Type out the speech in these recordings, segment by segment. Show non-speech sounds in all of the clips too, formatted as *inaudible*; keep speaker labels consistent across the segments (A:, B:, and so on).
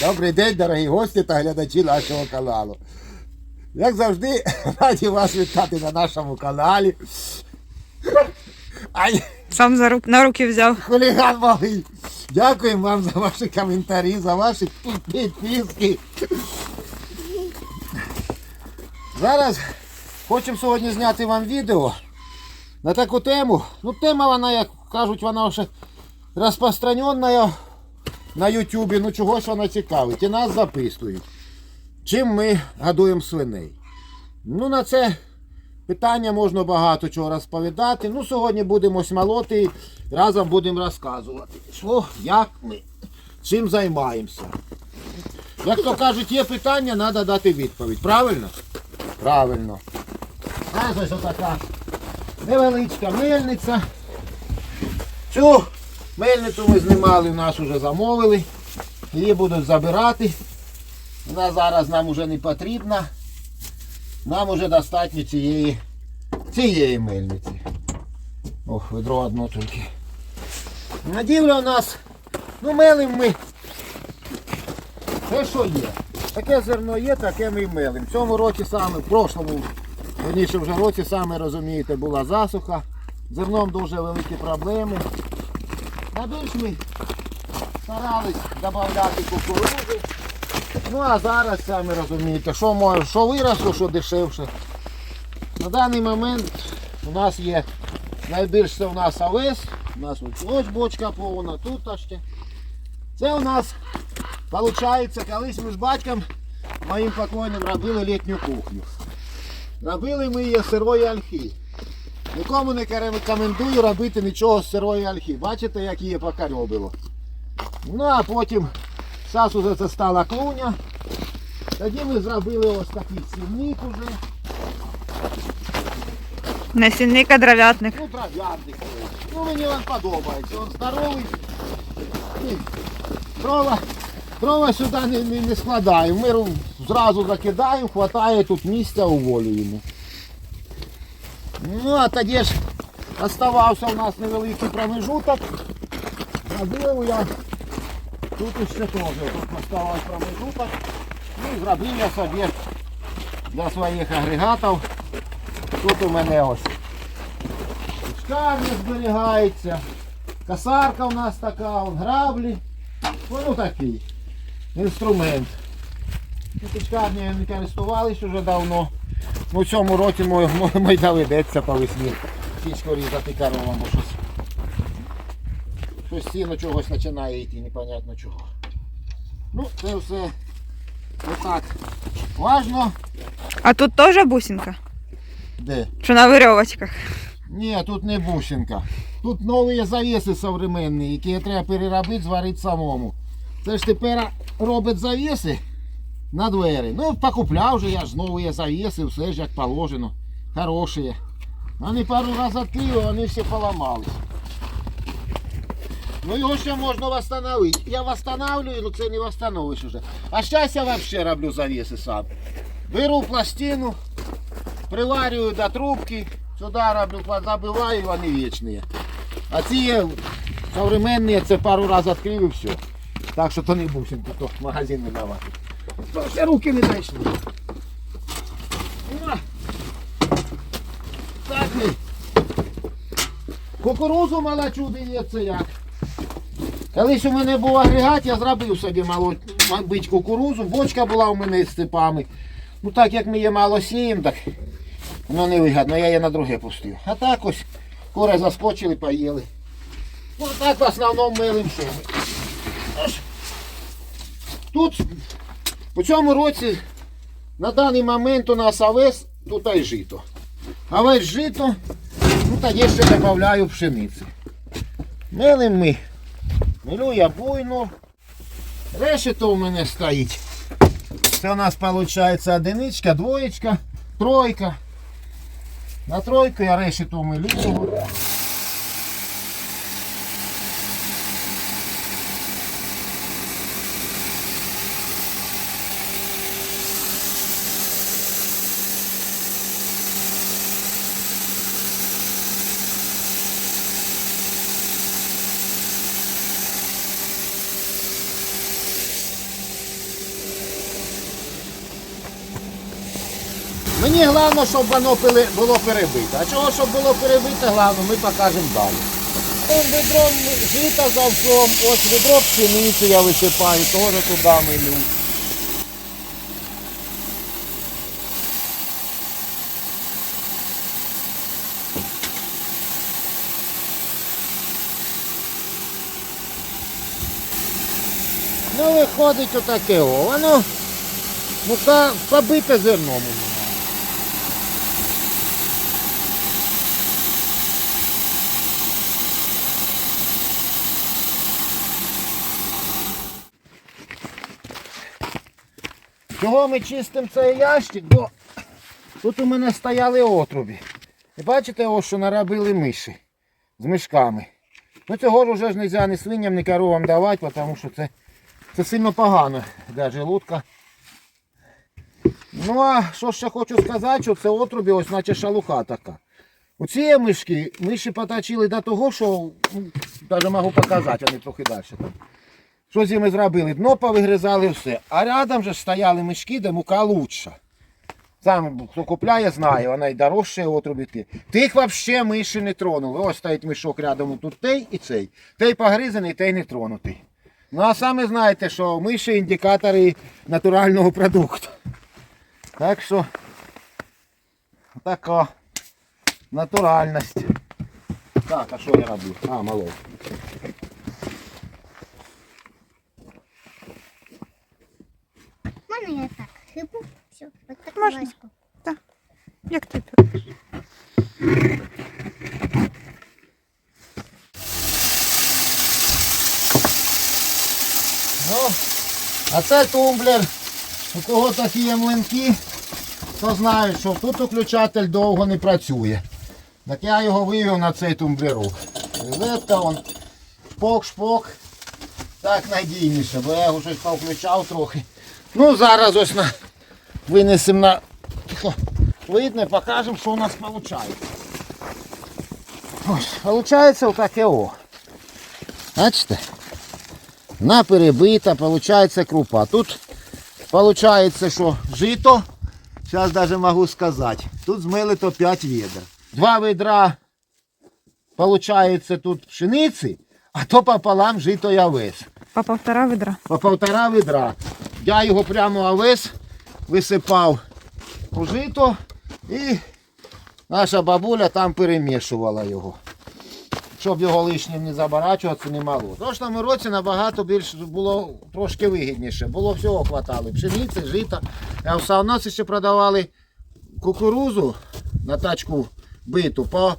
A: Добрий день, дорогі гості та глядачі нашого каналу. Як завжди, *laughs* раді вас вітати на нашому каналі. Ай,
B: Сам за рук, на руки взяв.
A: хуліган малий. Дякуємо вам за ваші коментарі, за ваші підписки. Зараз хочемо сьогодні зняти вам відео на таку тему. Ну, тема вона, як кажуть, вона вже розпространена на Ютубі. Ну чогось вона цікавить. І нас записують. Чим ми годуємо свиней? Ну, на це питання можна багато чого розповідати. Ну, сьогодні будемо смолоти і разом будемо розказувати, що, як ми, чим займаємося. Як то кажуть, є питання, треба дати відповідь. Правильно? Правильно. А ось така невеличка мельниця. Цю мельницю ми знімали, нас вже замовили. Її будуть забирати. Вона зараз нам вже не потрібна. Нам вже достатньо цієї, цієї мельниці. Ох, ведро одно тільки. Надівля у нас, ну мелим ми. Те, що є. Таке зерно є, таке ми й мелим. В цьому році саме, в прошлому, верніше вже році, саме розумієте, була засуха. Зерном дуже великі проблеми. Найбільш ми старались додати кукурудзи. Ну а зараз самі розумієте, що може, що виросло, що дешевше. На даний момент у нас є найбільше у нас овес, у нас ось, бочка повна, тут ще. Це у нас виходить, колись ми з батьком моїм покойним робили літню кухню. Робили ми її сирої ольхи. Нікому не рекомендую робити нічого з сирої ольхи. Бачите, як її покарьобило. Ну а потім Зараз уже це стала клуня. Тоді ми зробили ось такий сірник уже.
B: Насінника дров'ятник.
A: Ну, трав'ярник. Ну мені він подобається. Він здоровий. І Дрова, дрова сюди не, не, не складаємо. Ми зразу закидаємо, хватає тут місця, уволюємо. Ну а тоді ж оставався у нас невеликий промежуток. Зробив я тут ще теж. Тут промежуток. Ну зробив я собі для своїх агрегатів. Тут у мене ось Шкарня зберігається. Косарка у нас така, он граблі. Ну такий інструмент. Пічкарні не користувалися вже давно. Ну, в цьому році мой, мой, мой доведеться по весні. Пічку різати коровам, бо щось. Щось сіно чогось починає йти, непонятно чого. Ну, це все не так важно.
B: А тут теж бусинка,
A: Де?
B: що на вирьовочках.
A: Ні, тут не бусинка. Тут нові завіси современні, які треба переробити, зварити самому. Це ж тепер робить завіси на двері. Ну, покупляв же я ж нові завіси, все ж як положено. Хороші. Вони пару разів відкрили, вони всі поламались. Ну його ще можна встановити. Я встановлюю, ну це не встановиш уже. А зараз я взагалі роблю завіси сам. Беру пластину, приварюю до трубки, сюди роблю, забиваю, вони вічні. А ці современні, це пару разів відкрив і все. Так що то не бусинки, то магазин давати. Ще руки не. Ну, Так ми. Кукурузу малачу дається як. Колись у мене був агрегат, я зробив собі мало, мабуть, кукурузу. Бочка була у мене з цепами. Ну так як ми її мало сіємо, так воно не вигідно, я її на друге пустив. А так ось кури заскочили, поїли. Ну так в основному милим. Ось. Тут по цьому році на даний момент у нас овес, тут і жито. Овес жито, ну тоді ще додаю пшениці. Милим ми. Милю я буйну. Решето у мене стоїть. Це у нас виходить одиничка, двоєчка, тройка. На тройку я решету милю. Головне, щоб воно було перебите. А чого, щоб було перебите, головне, ми покажемо далі. Тим відром жита за всьом, ось відро пшениці я висипаю, теж туди милю. Ну, виходить отаке, о, воно, та, побите зерном. Чого ми чистимо цей ящик? Бо тут у мене стояли отрубі. І бачите, ось що наробили миші з мишками. Ну цього вже ж не можна ні свиням, ні коровам давати, тому що це, це сильно погано для желудка. Ну а що ще хочу сказати, що це отрубі, ось наче шалуха така. У цієї мишки миші поточили до того, що ну, навіть можу показати, вони трохи далі. Що з ними зробили? Дно повигризали все. А рядом же стояли мішки, де мука лучша. Сам хто купляє, знає, вона й дорожча отрубіти. Тих взагалі миші не тронули. Ось стоїть мішок рядом тут той і цей. Той погризаний, той не тронутий. Ну а самі знаєте, що миші індикатори натурального продукту. Так що така натуральність. Так, а що я роблю? А, малов.
C: Можна я так хибу? Все, от так
B: Можна.
C: важко.
B: Як ти пишеш?
A: Ну, а це тумблер. У кого такі є млинки, то знають, що тут включатель довго не працює. Так я його вивів на цей тумблерок. Розетка, он шпок-шпок. Так надійніше, бо я його щось повключав трохи. Ну зараз ось на винесемо на видно, покажемо, що у нас виходить. Ось, виходить отаке о. Бачите? Вона перебита, получается крупа. Тут получается, що жито, зараз даже можу сказати, тут змилито 5 ведер. Два ведра, получается, тут пшениці, а то пополам жито і овес.
B: По полтора ведра.
A: По полтора ведра. Я його прямо овес висипав у жито і наша бабуля там перемішувала його. Щоб його лишнім не забарачуватися, не мало. В прошлому році набагато більше було трошки вигідніше. Було всього хватало. Пшениці, жита. А в нас ще продавали кукурузу на тачку биту по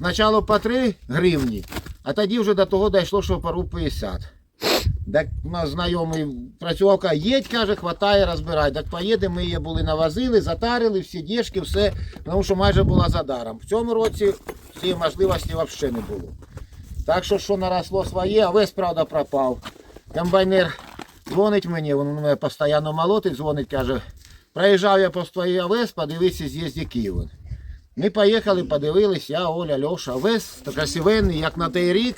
A: спочатку по 3 гривні, а тоді вже до того дійшло, що по руб 50. Так нас знайомий працював, каже, їдь, каже, хватає, розбирай. Так поїдемо, ми її були навозили, затарили, всі діжки, все, тому що майже була за даром. В цьому році цієї можливості взагалі не було. Так що, що наросло своє, а весь, правда, пропав. Комбайнер дзвонить мені, він мене постійно молотить, дзвонить, каже, проїжджав я по твоїй овес, подивися з'їзді Києва. Ми поїхали, подивились, я, Оля, Льоша, овес, красивенний, як на той рік,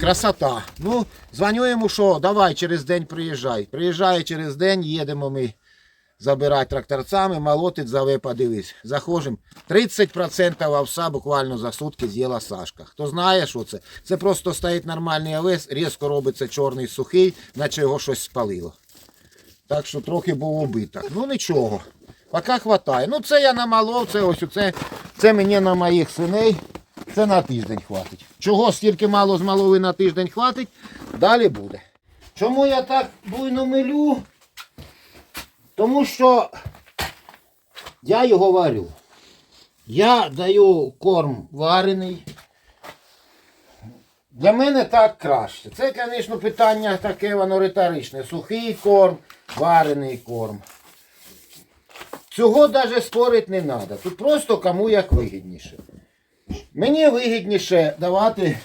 A: красота. Ну, дзвоню йому, що давай через день приїжджай. Приїжджає через день, їдемо ми забирати тракторцями, молотить, заве, подивись. Заходимо. 30% овса буквально за сутки з'їла Сашка. Хто знає, що це? Це просто стоїть нормальний овес, різко робиться чорний сухий, наче його щось спалило. Так що трохи був убиток. Ну нічого. Поки хватає. Ну це я намалов, це ось це, це мені на моїх свиней. Це на тиждень хватить. Чого стільки мало з на тиждень хватить, далі буде. Чому я так буйно милю? Тому що я його варю. Я даю корм варений. Для мене так краще. Це, звісно, питання таке воно риторичне. Сухий корм, варений корм. Цього навіть спорити не треба. Тут просто кому як вигідніше. Мені вигідніше давати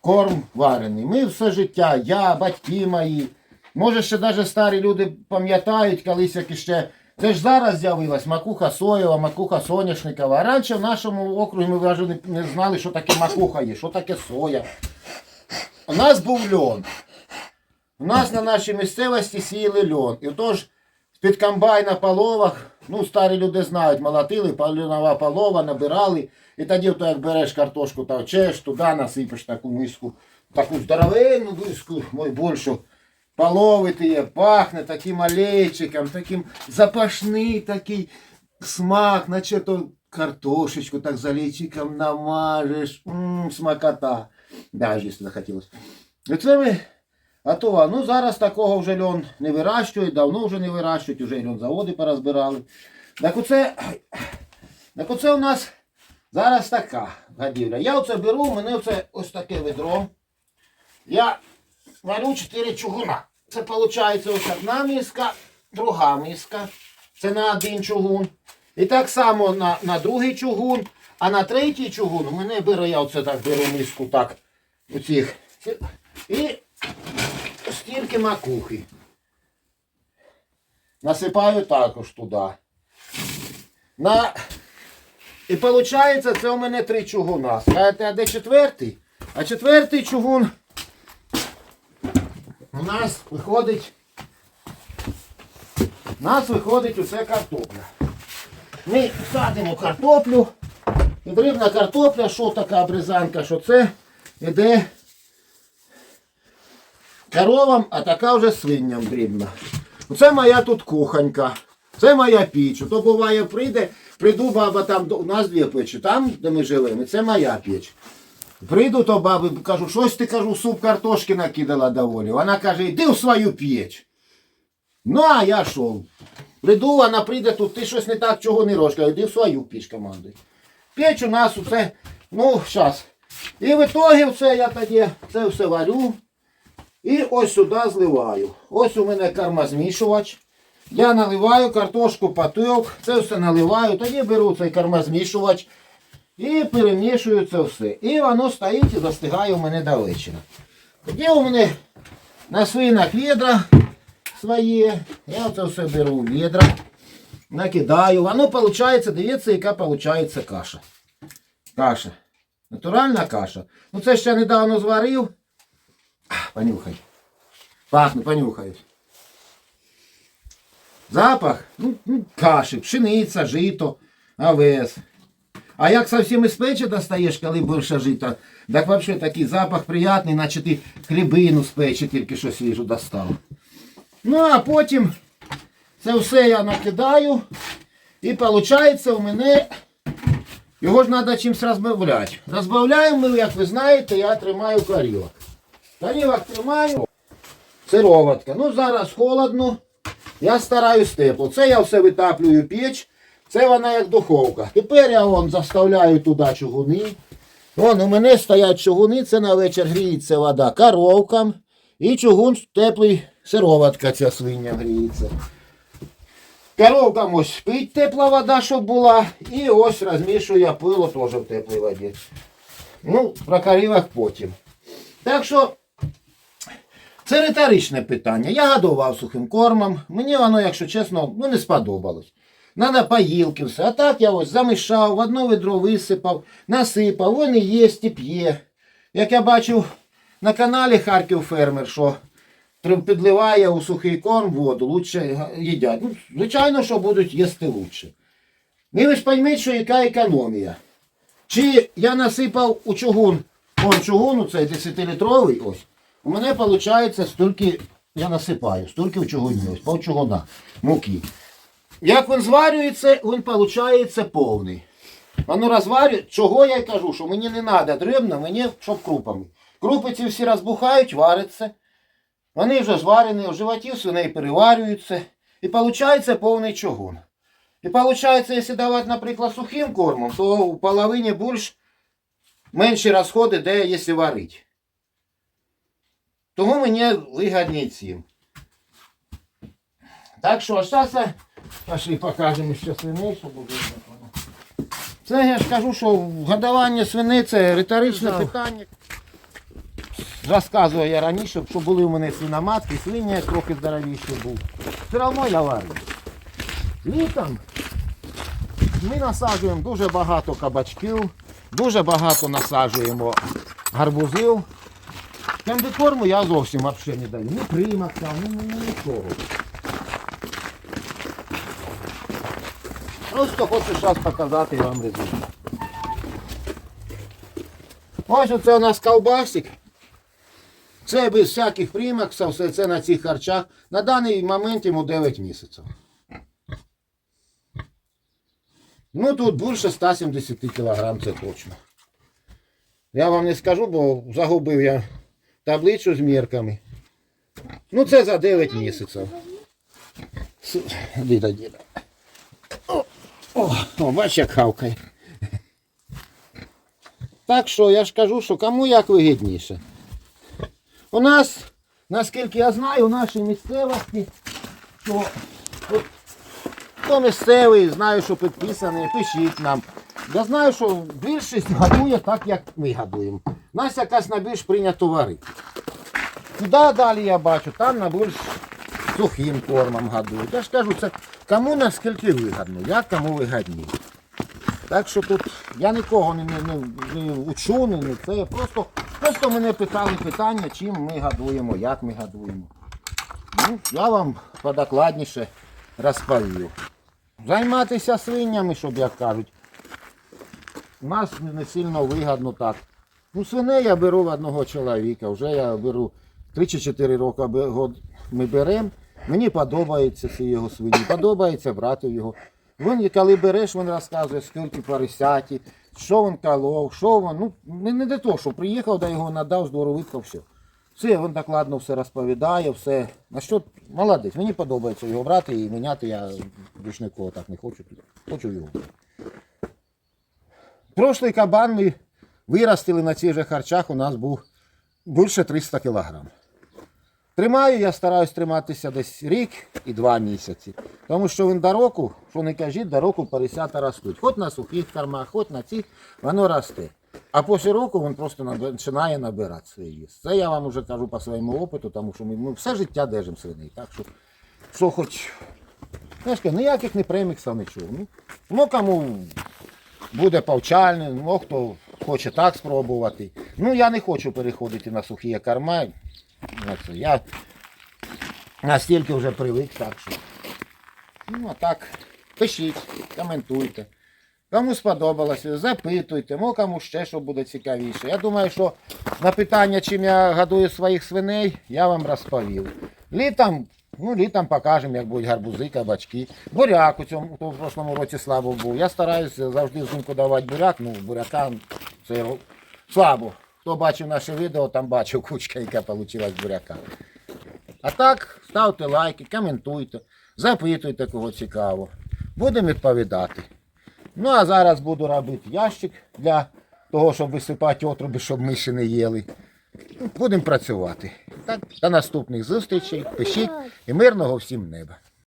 A: корм варений. Ми все життя, я, батьки мої. Може, ще навіть старі люди пам'ятають, колись як іще. Це ж зараз з'явилась макуха соєва, макуха соняшникова. А раніше в нашому округі ми навіть не, знали, що таке макуха є, що таке соя. У нас був льон. У нас на нашій місцевості сіяли льон. І отож з-під комбайна по ловах Ну, старі люди знають, молотили, палінова полова, набирали. І тоді, то як береш картошку, товчеш, туди насипеш таку миску, таку здоровенну миску, мой більшу. Половити є, пахне таким олейчиком, таким запашний такий смак, наче то картошечку так з олейчиком намажеш. Ммм, смакота. Да, якщо захотілося. Це ми готова. Ну, зараз такого вже льон не вирощують, давно вже не вирощують, вже льон заводи порозбирали. Так оце, так оце у нас зараз така годівля. Я оце беру, у мене оце ось таке ведро. Я варю 4 чугуна. Це виходить ось одна миска, друга миска. Це на один чугун. І так само на, на другий чугун. А на третій чугун у мене беру, я оце так беру миску так. Оцих. І стільки макухи. Насипаю також туди. На... І виходить, це у мене три чугуна. Скажете, а де четвертий? А четвертий чугун у нас виходить. У нас виходить усе картопля. Ми садимо картоплю. І дрібна картопля, що така обрізанка, що це іде коровам, а така вже свиням дрібна. Оце моя тут кухонька. Це моя піч. То буває, прийде, прийду баба там, у нас дві печі, там, де ми живемо, це моя піч. Прийду то баби, кажу, щось ти кажу, суп картошки накидала доволі. Вона каже, йди в свою піч. Ну, а я що? Прийду, вона прийде тут, ти щось не так, чого не робиш. Кажу, йди в свою піч командуй. Піч у нас усе, ну, зараз. І в ітогі все я тоді це все варю. І ось сюди зливаю. Ось у мене кормозмішувач. Я наливаю картошку паток, це все наливаю, тоді беру цей кормозмішувач і перемішую це все. І воно стоїть і застигає у мене до вечора. Тоді у мене на свинах відра свої. Я це все беру в відра, накидаю. Воно виходить, дивіться, яка виходить каша. Каша. Натуральна каша. Ну це ще недавно зварив. Понюхай. Пахне, понюхай. Запах, ну, ну, каші, пшениця, жито, овес. А як зовсім із печі достаєш, коли більше жита, так взагалі такий запах приятний, наче ти хлібину з печі тільки що свіжу достав. Ну, а потім це все я накидаю. І виходить у мене його ж треба чимось розбавляти. Розбавляємо ми, як ви знаєте, я тримаю корівок. Тарілок тримаю. Сироватка. Ну зараз холодно. Я стараюсь тепло. Це я все витаплюю піч. Це вона як духовка. Тепер я вон заставляю туди чугуни. Вон у мене стоять чугуни, це на вечір гріється вода коровкам. І чугун теплий сироватка ця свиня гріється. Коровкам ось пить тепла вода, щоб була. І ось розмішую я пило теж в теплій воді. Ну, про корівок потім. Так що це риторичне питання. Я годував сухим кормом. Мені воно, якщо чесно, ну не сподобалось. Надо поїлки все. А так я ось замішав, в одно ведро висипав, насипав, і їсть і п'є. Як я бачив на каналі Харків Фермер, що підливає у сухий корм воду, лучше їдять. Ну, звичайно, що будуть їсти лучше. Ну ви ж пойміть, що яка економія. Чи я насипав у чугун, он чугун, цей 10-літровий, ось, у мене виходить стільки, я насипаю, стільки в чугуні, пол чугуна, муки. Як він зварюється, він виходить повний. Воно розварює, чого я й кажу, що мені не треба дрібно, мені щоб крупами. Крупи ці всі розбухають, варяться. Вони вже зварені, в животі свиней переварюються. І виходить повний чугун. І виходить, якщо давати, наприклад, сухим кормом, то у половині більш менші розходи, де якщо варити. Тому мені вигідніше цим. Так що, зараз пошли покажемо ще свиней, щоб буде. Це я ж кажу, що годування свиней це риторичне питання. Розказував я раніше, що були у мене свиноматки, свині я трохи здоровіші був. Все одно я варю. Літом ми насаджуємо дуже багато кабачків, дуже багато насаджуємо гарбузів. Комбікорму я зовсім взагалі не даю. Ні примак ні, ні, ні, нічого. Просто хочу зараз показати вам результат. Ось оце у нас ковбасик. Це без всяких примаксів, все це на цих харчах. На даний момент йому 9 місяців. Ну тут більше 170 кг, це точно. Я вам не скажу, бо загубив я таблицю з мірками. Ну це за 9 місяців. Діда, діда. О, о, бач, як хавкає. Так що я ж кажу, що кому як вигідніше. У нас, наскільки я знаю, у нашій місцевості, от, хто місцевий, знаю, що підписаний, пишіть нам. Я знаю, що більшість гадує так, як ми гадуємо. У нас якась на більш прийнято варити. Туди далі я бачу, там на більш сухим кормом гадують. Я ж кажу, це кому наскільки вигідно, як кому вигідніше. Так що тут я нікого не, не, не, не учу, не це. Просто, просто мене питали питання, чим ми гадуємо, як ми гадуємо. Ну, я вам подокладніше розповів. Займатися свинями, щоб як кажуть. У нас не- сильно вигідно так. Ну, свиней я беру в одного чоловіка, вже я беру 3 чи 4 роки ми беремо. Мені подобається ці його свині, подобається брати його. Він, коли береш, він розказує, скільки поросяті, що він колов, що він. Ну, не, не для того, що приїхав, да його надав, здоровитко, все. Все, він докладно все розповідає, все. На що молодець, мені подобається його брати і міняти я більш нікого так не хочу. Хочу його. Прошлий кабан ми виростили на цих же харчах, у нас був більше 300 кілограм. Тримаю, я стараюсь триматися десь рік і два місяці. Тому що він до року, що не кажіть, до року поросята ростуть. Хоч на сухих кормах, хоч на цих, воно росте. А після року він просто починає набирати свій вес. Це я вам вже кажу по своєму опиту, тому що ми, ми все життя держимо свиней. Так що, що хоч, кажу, ніяких не преміксів, нічого. Ну, ну кому буде повчальний, ну хто хоче так спробувати. Ну я не хочу переходити на сухі корма. Я настільки вже привик, так що. Ну, а так, пишіть, коментуйте. Кому сподобалося, запитуйте, ну кому ще що буде цікавіше. Я думаю, що на питання, чим я годую своїх свиней, я вам розповів. Літом, ну літом покажемо, як будуть гарбузи, кабачки. Буряк у цьому у прошлому році слабо був. Я стараюся завжди взимку давати буряк, ну буряка це слабо. Хто бачив наше відео, там бачив кучка, яка вийшла з буряка. А так, ставте лайки, коментуйте, запитуйте, кого цікаво. Будемо відповідати. Ну а зараз буду робити ящик для того, щоб висипати отруби, щоб миші не їли. Будемо працювати. Так, до наступних зустрічей. Пишіть і мирного всім неба.